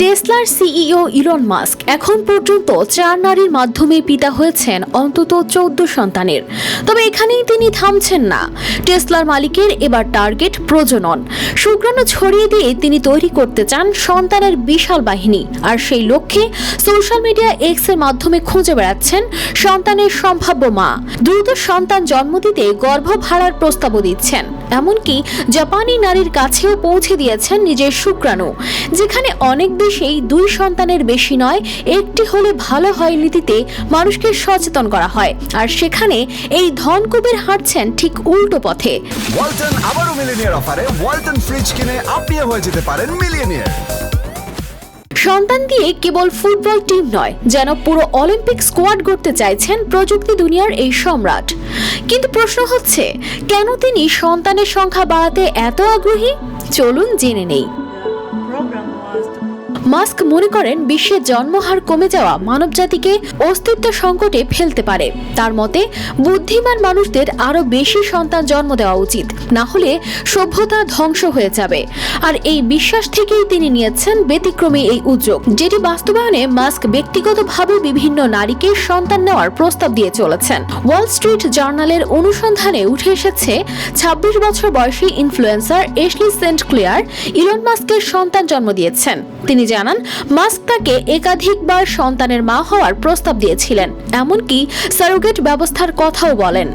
টেসলার CEO Elon Musk এখন পর্যন্ত চার নারীর মাধ্যমে পিতা হয়েছেন, অন্তত চৌদ্দ সন্তানের। তবে এখানেই তিনি থামছেন না। টেসলার মালিকের এবার টার্গেট প্রজনন। শুক্রাণু ছড়িয়ে দিয়ে তিনি তৈরি করতে চান সন্তানের বিশাল বাহিনী। আর সেই লক্ষ্যে সোশ্যাল মিডিয়া এক্সের মাধ্যমে খুঁজে বেড়াচ্ছেন সন্তানের সম্ভাব্য মা। দ্রুত সন্তান জন্ম দিতে গর্ভ গর্ভভাড়ার প্রস্তাবও দিচ্ছেন। এমনকি জাপানি নারীর কাছেও পৌঁছে দিয়েছেন নিজের শুক্রাণু, যেখানে অনেক দেশেই দুই সন্তানের বেশি নয়, একটি হলে ভালো হয় নীতিতে মানুষকে সচেতন করা হয়। আর সেখানে এই ধনকুবের হাঁটছেন ঠিক উল্টো পথে। ওয়ালটন আবারও মিলিনিয়ার অফারে, ওয়ালটন ফ্রিজ কিনে আপনিও হয়ে যেতে পারেন মিলিয়নিয়ার। সন্তান দিয়ে কেবল ফুটবল টিম নয়, যেন পুরো অলিম্পিক স্কোয়াড গড়তে চাইছেন প্রযুক্তি দুনিয়ার এই সম্রাট। কিন্তু প্রশ্ন হচ্ছে, কেন তিনি সন্তানের সংখ্যা বাড়াতে এত আগ্রহী? চলুন জেনে নেই। মাস্ক মনে করেন বিশ্বের জন্মহার কমে যাওয়া মানবজাতিকে অস্তিত্ব সংকটে ফেলতে পারে। তার মতে, বুদ্ধিমান মানুষদের আরও বেশি সন্তান জন্ম দেওয়া উচিত, না হলে সভ্যতা ধ্বংস হয়ে যাবে। আর এই বিশ্বাস থেকেই তিনি নিয়েছেন ব্যতিক্রমী এই উদ্যোগ, যেটি বাস্তবায়নে মাস্ক ব্যক্তিগতভাবে বিভিন্ন নারীকে সন্তান নেওয়ার প্রস্তাব দিয়ে চলেছেন। ওয়াল স্ট্রিট জার্নালের অনুসন্ধানে উঠে এসেছে ২৬ বছর বয়সী influencer Ashley Saint Clair Elon মাস্কের সন্তান জন্ম দিয়েছেন। তিনি জানান মাস্ক তাকে একাধিকবার সন্তানের মা হওয়ার প্রস্তাব দিয়েছিলেন। এমনকি সারোগেট ব্যবস্থার কথাও বলেন।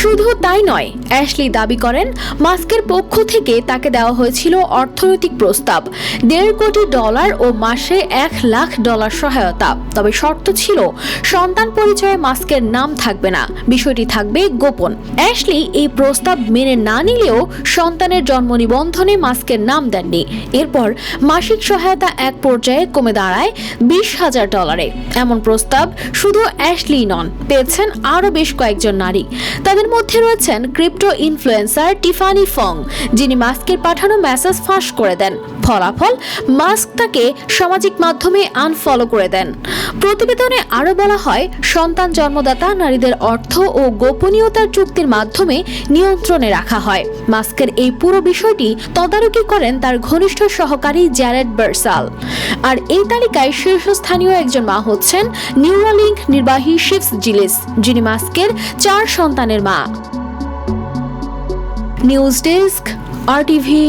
শুধু তাই নয় অ্যাশলি দাবি করেন, মাস্কের পক্ষ থেকে তাকে দেওয়া হয়েছিল অর্থনৈতিক প্রস্তাব। দেড় কোটি ডলার ও মাসে এক লাখ ডলার সহায়তা। তবে শর্ত ছিল, সন্তান পরিচয়ে মাস্কের নাম থাকবে না। বিষয়টি থাকবে গোপন। অ্যাশলি এই প্রস্তাব মেনে না নিলেও সন্তানের জন্ম নিবন্ধনে মাস্কের নাম দেননি। এরপর মাসিক সহায়তা এক পর্যায়ে কমে দাঁড়ায় বিশ হাজার ডলারে। এমন প্রস্তাব শুধু অ্যাশলি নন, পেয়েছেন আরও বেশ কয়েকজন নারী। তাদের মধ্যে রয়েছেন ক্রিপ্টো ইনফ্লুয়েন্সার টিফানি ফং, যিনি মাস্কের পাঠানো মেসেজ ফাঁস করে দেন। ফলাফল, মাস্ক তাকে সামাজিক মাধ্যমে আনফলো করে দেন। প্রতিবেদনে আরও বলা হয়, সন্তান জন্মদাতা নারীদের অর্থ ও গোপনীয়তার চুক্তির মাধ্যমে নিয়ন্ত্রণে রাখা হয়। মাস্কের এই পুরো বিষয়টি তদারকি করেন তার ঘনিষ্ঠ সহকারী জ্যারেড বার্সাল। আর এই তালিকায় শীর্ষস্থানীয় একজন মা হচ্ছেন নিউরালিঙ্ক নির্বাহী শিফস জিলিস, যিনি মাস্কের চার সন্তানের মা। নিউজ ডেস্ক আর টিভি